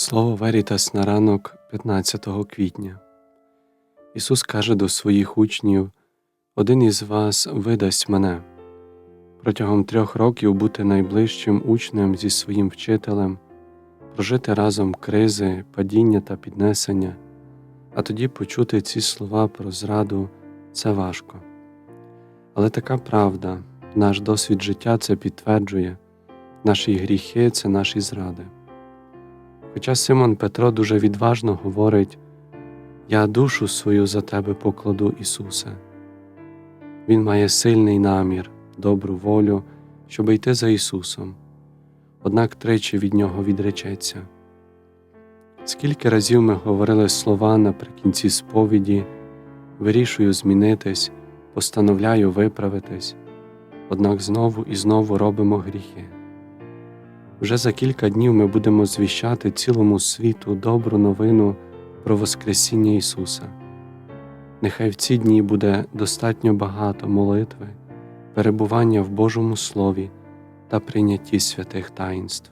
Слово Верітас на ранок 15 квітня. Ісус каже до своїх учнів: Один із вас видасть мене. Протягом трьох років бути найближчим учнем зі своїм вчителем, прожити разом кризи, падіння та піднесення, а тоді почути ці слова про зраду це важко. Але така правда, наш досвід життя це підтверджує, наші гріхи це наші зради. Хоча Симон Петро дуже відважно говорить Я душу свою за тебе покладу, Ісусе. Він має сильний намір, добру волю, щоб йти за Ісусом, однак тричі від Нього відречеться. Скільки разів ми говорили слова наприкінці сповіді, вирішую змінитись, постановляю виправитись, однак знову і знову робимо гріхи. Вже за кілька днів ми будемо звіщати цілому світу добру новину про Воскресіння Ісуса. Нехай в ці дні буде достатньо багато молитви, перебування в Божому Слові та прийнятті святих таїнств.